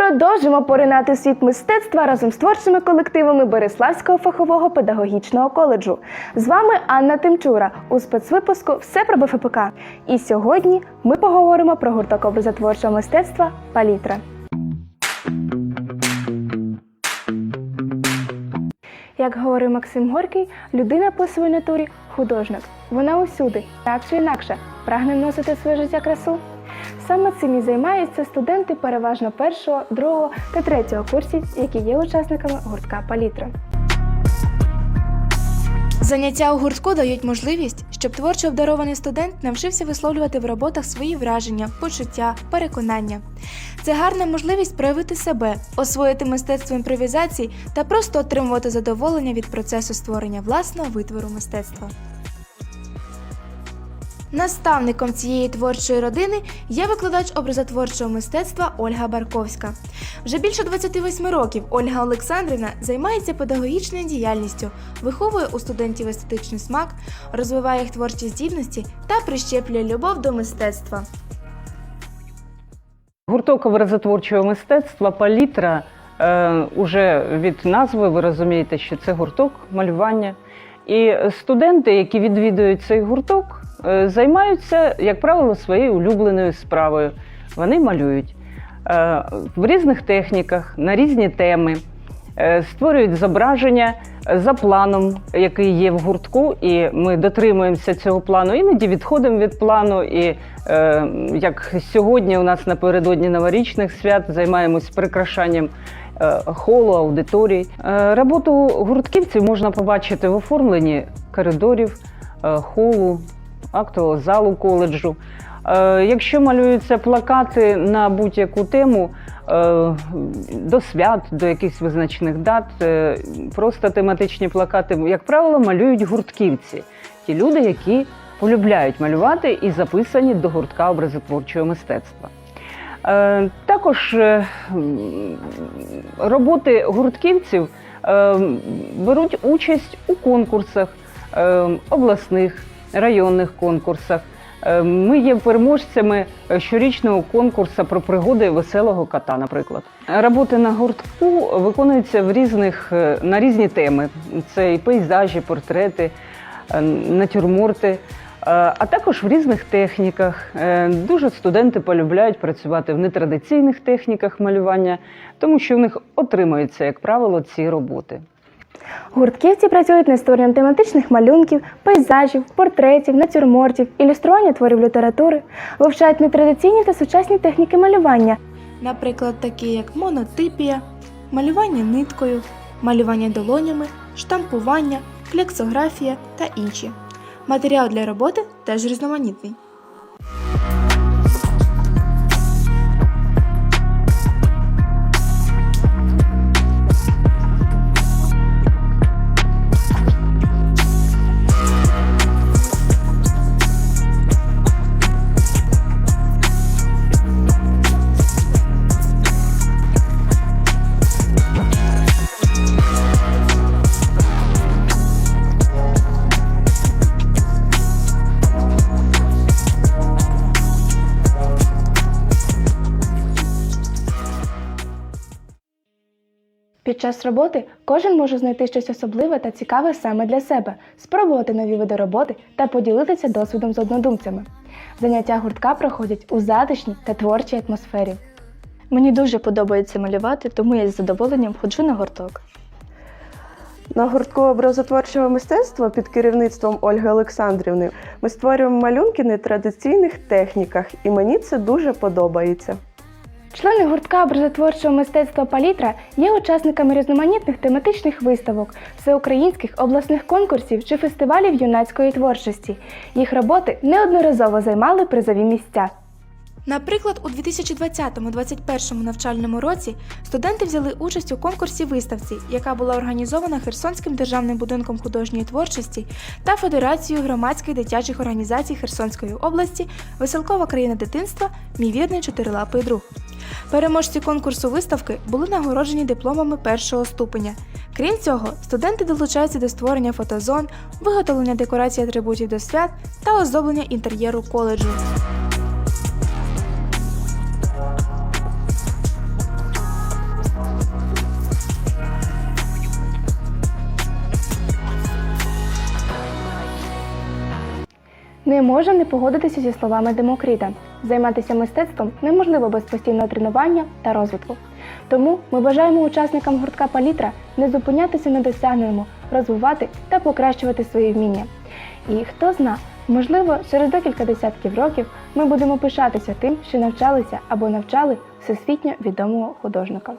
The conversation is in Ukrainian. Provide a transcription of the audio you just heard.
Продовжимо поринати світ мистецтва разом з творчими колективами Береславського фахового педагогічного коледжу. З вами Анна Тимчура у спецвипуску Все про БФПК. І сьогодні ми поговоримо про гурток образотворчого мистецтва Палітра. Як говорив Максим Горький, людина по своїй натурі художник. Вона усюди, так чи інакше, прагне вносити своє життя красу. Саме цим і займаються студенти переважно першого, другого та третього курсів, які є учасниками гуртка Палітра. Заняття у гуртку дають можливість, щоб творчо обдарований студент навчився висловлювати в роботах свої враження, почуття, переконання. Це гарна можливість проявити себе, освоїти мистецтво імпровізації та просто отримувати задоволення від процесу створення власного витвору мистецтва. Наставником цієї творчої родини є викладач образотворчого мистецтва Ольга Барковська. Вже більше 28 років Ольга Олександрівна займається педагогічною діяльністю, виховує у студентів естетичний смак, розвиває їх творчі здібності та прищеплює любов до мистецтва. Гурток образотворчого мистецтва палітра е, уже від назви ви розумієте, що це гурток малювання. І студенти, які відвідують цей гурток, займаються, як правило, своєю улюбленою справою. Вони малюють е, в різних техніках, на різні теми, е, створюють зображення за планом, який є в гуртку, і ми дотримуємося цього плану. Іноді відходимо від плану. І е, як сьогодні у нас напередодні новорічних свят займаємось прикрашанням е, холу, аудиторій. Е, Роботу гуртківців можна побачити в оформленні коридорів, е, холу, актового залу коледжу. Е, Якщо малюються плакати на будь-яку тему е, до свят, до якихось визначених дат, е, просто тематичні плакати, як правило, малюють гуртківці, ті люди, які полюбляють малювати і записані до гуртка образотворчого мистецтва. Також роботи гуртківців беруть участь у конкурсах обласних, районних конкурсах. Е, Ми є переможцями щорічного конкурсу про пригоди веселого кота, наприклад. Роботи на гуртку виконуються в різних, е, на різні теми. Це і пейзажі, портрети, е, натюрморти, а також в різних техніках. Дуже студенти полюбляють працювати в нетрадиційних техніках малювання, тому що в них отримуються, як правило, ці роботи. Гуртківці працюють над створенням тематичних малюнків, пейзажів, портретів, натюрмортів, ілюстрування творів літератури, вивчають нетрадиційні та сучасні техніки малювання, Наприклад, такі як монотипія, малювання ниткою, малювання долонями, штампування, флексографія та інші. Матеріал для роботи теж різноманітний. Під час роботи кожен може знайти щось особливе та цікаве саме для себе, спробувати нові види роботи та поділитися досвідом з однодумцями. Заняття гуртка проходять у затишній та творчій атмосфері. Мені дуже подобається малювати, тому я з задоволенням ходжу на гурток. На гуртку образотворчого мистецтва під керівництвом Ольги Олександрівни ми створюємо малюнки в нетрадиційних техніках, і мені це дуже подобається. Члени гуртка образотворчого мистецтва Палітра є учасниками різноманітних тематичних виставок, всеукраїнських обласних конкурсів чи фестивалів юнацької творчості. Їх роботи неодноразово займали призові місця. Наприклад, у 2020-2021 навчальному році студенти взяли участь у конкурсі виставці, яка була організована Херсонським державним будинком художньої творчості та Федерацією громадських дитячих організацій Херсонської області Веселкова країна дитинства Мій вірний чотирилапий друг. Переможці конкурсу виставки були нагороджені дипломами першого ступеня. Крім цього, студенти долучаються до створення фотозон, виготовлення декорацій атрибутів до свят та оздоблення інтер'єру коледжу. Не можна не погодитися зі словами Демокрита. Займатися мистецтвом неможливо без постійного тренування та розвитку. Тому ми бажаємо учасникам гуртка Палітра не зупинятися на досягненому, розвивати та покращувати свої вміння. І хто зна, можливо, через декілька десятків років ми будемо пишатися тим, що навчалися або навчали всесвітньо відомого художника.